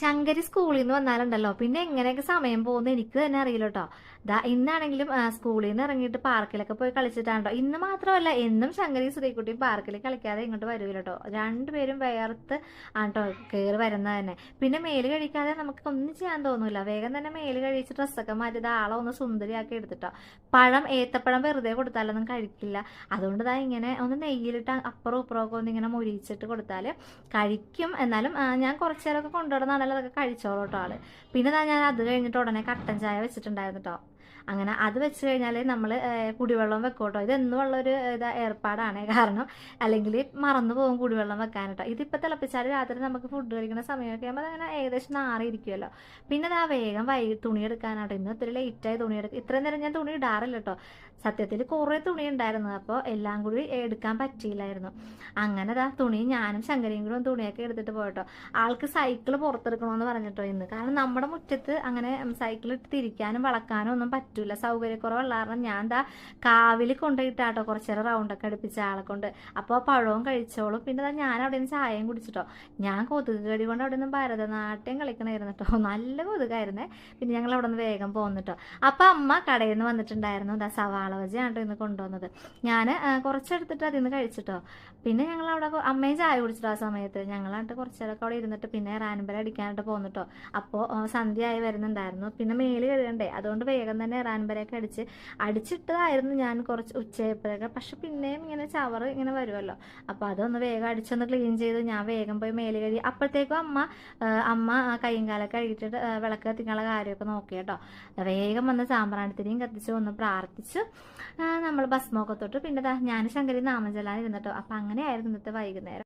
ശങ്കരി സ്കൂളിൽ നിന്ന് വന്നാലുണ്ടല്ലോ. പിന്നെ എങ്ങനെയൊക്കെ സമയം പോകുന്നത് എനിക്ക് തന്നെ അറിയില്ല കേട്ടോ ദാ ഇന്നാണെങ്കിലും സ്കൂളിൽ നിന്ന് ഇറങ്ങിയിട്ട് പാർക്കിലൊക്കെ പോയി കളിച്ചിട്ടാണ് ഇന്ന് മാത്രമല്ല എന്നും ശങ്കരി ശ്രീകുട്ടിയും പാർക്കിൽ കളിക്കാതെ ഇങ്ങോട്ട് വരൂല കേട്ടോ രണ്ടുപേരും വേർത്ത് ആണ് കേട്ടോ കയറി വരുന്നത് തന്നെ. പിന്നെ മേൽ കഴിക്കാതെ നമുക്ക് ഒന്നും ചെയ്യാൻ തോന്നൂല. വേഗം തന്നെ മേൽ കഴിച്ച് ഡ്രസ്സൊക്കെ മാറ്റി ആളെ ഒന്ന് സുന്ദരിയാക്കി എടുത്തിട്ടോ. പഴം ഏത്തപ്പഴം വെറുതെ കൊടുത്താലൊന്നും കഴിക്കില്ല. അതുകൊണ്ട് ദാ ഇങ്ങനെ ഒന്ന് നെയ്യിലിട്ട് അപ്പുറം ഇപ്പുറമൊക്കെ ഒന്ന് ഇങ്ങനെ മുരിച്ചിട്ട് കൊടുത്താൽ കഴിക്കും. എന്നാലും ഞാൻ കുറച്ചേരൊക്കെ കൊണ്ടുവരുന്നതാണല്ലോ അതൊക്കെ കഴിച്ചോളൂ കേട്ടോ ആൾ. പിന്നെ ഞാൻ അത് കഴിഞ്ഞിട്ട് ഉടനെ കട്ടൻ ചായ വെച്ചിട്ടുണ്ടായിരുന്നു കേട്ടോ അങ്ങനെ അത് വെച്ച് കഴിഞ്ഞാൽ നമ്മൾ കുടിവെള്ളം വെക്കോട്ടോ. കേട്ടോ ഇത് ഇതാ ഏർപ്പാടാണ്. കാരണം അല്ലെങ്കിൽ മറന്നു പോകും കുടിവെള്ളം വെക്കാൻ കേട്ടോ ഇതിപ്പോൾ തിളപ്പിച്ചാൽ രാത്രി നമുക്ക് ഫുഡ് കഴിക്കുന്ന സമയമൊക്കെ ആകുമ്പോൾ അങ്ങനെ ഏകദേശം നാറിയിരിക്കുമല്ലോ പിന്നെ ദാ വേഗം വൈ തുണി എടുക്കാനാട്ടോ ഇന്ന് ഒത്തിരി ലേറ്റായി തുണി എടുക്കുക ഇത്രയും നേരം ഞാൻ തുണി ഇടാറില്ല കേട്ടോ സത്യത്തിൽ കുറേ തുണി ഉണ്ടായിരുന്നു അപ്പോൾ എല്ലാം കൂടി എടുക്കാൻ പറ്റിയില്ലായിരുന്നു. അങ്ങനെ ദാ തുണി ഞാനും ശങ്കരയും കൂടെ തുണിയൊക്കെ എടുത്തിട്ട് പോയിട്ടോ. ആൾക്ക് സൈക്കിൾ പുറത്തെടുക്കണമെന്ന് പറഞ്ഞിട്ടോ ഇന്ന്. കാരണം നമ്മുടെ മുറ്റത്ത് അങ്ങനെ സൈക്കിൾ ഇട്ട് തിരിക്കാനും വളക്കാനും ഒന്നും പറ്റൂല. സൗകര്യക്കുറവുള്ള കാരണം ഞാൻ എന്താ കാവിൽ കൊണ്ടുപോയിട്ടാട്ടോ കുറച്ച് നേരം റൗണ്ടൊക്കെ അടുപ്പിച്ച ആളെ കൊണ്ട്. അപ്പോൾ പഴവും കഴിച്ചോളും. പിന്നെ ഞാൻ അവിടെ നിന്ന് ചായയും കുടിച്ചിട്ടോ. ഞാൻ കൊതുക് കടി കൊണ്ട് അവിടെ നിന്ന് ഭരതനാട്യം കളിക്കണമായിരുന്നു കേട്ടോ നല്ല കൊതുകായിരുന്നേ. പിന്നെ ഞങ്ങൾ അവിടെ നിന്ന് വേഗം പോന്നിട്ടോ അപ്പം അമ്മ കടയിൽ നിന്ന് വന്നിട്ടുണ്ടായിരുന്നു എന്താ സവാള ബജിയാണ് കേട്ടോ ഇന്ന് കൊണ്ടുവന്നത്. ഞാൻ കുറച്ചെടുത്തിട്ട് അതിൽ നിന്ന് കഴിച്ചിട്ടോ പിന്നെ ഞങ്ങൾ അവിടെ അമ്മയും ചായ കുടിച്ചിട്ടോ ആ സമയത്ത് ഞങ്ങളായിട്ട് കുറച്ച് നേരമൊക്കെ അവിടെ ഇരുന്നിട്ട് പിന്നെ റാൻപര അടിക്കാനായിട്ട് പോന്നിട്ടോ അപ്പോൾ സന്ധ്യയായി വരുന്നുണ്ടായിരുന്നു. പിന്നെ മേൽ കഴുകണ്ടേ. അതുകൊണ്ട് വേഗം തന്നെ റാൻപരയൊക്കെ അടിച്ച് അടിച്ചിട്ടതായിരുന്നു ഞാൻ കുറച്ച് ഉച്ചയപ്പോഴൊക്കെ പക്ഷെ പിന്നെയും ഇങ്ങനെ ചവറ് ഇങ്ങനെ വരുമല്ലോ. അപ്പോൾ അതൊന്ന് വേഗം അടിച്ചൊന്ന് ക്ലീൻ ചെയ്ത് ഞാൻ വേഗം പോയി മേൽ കഴുകി. അപ്പോഴത്തേക്കും അമ്മ അമ്മ കൈയും കാലൊക്കെ കഴുകിയിട്ട് വിളക്ക് കത്തിക്കാനുള്ള കാര്യമൊക്കെ നോക്കി കേട്ടോ. വേഗം വന്ന് സാമ്പ്രാണിത്തിരിയും കത്തിച്ച് ഒന്ന് പ്രാർത്ഥിച്ചു നമ്മൾ ഭസ്മൊക്കെ തൊട്ട്. പിന്നെ ഞാൻ ശങ്കരി നാമജലാൻ ഇരുന്നിട്ടോ അപ്പം അങ്ങനെയായിരുന്നു ഇന്നത്തെ വൈകുന്നേരം.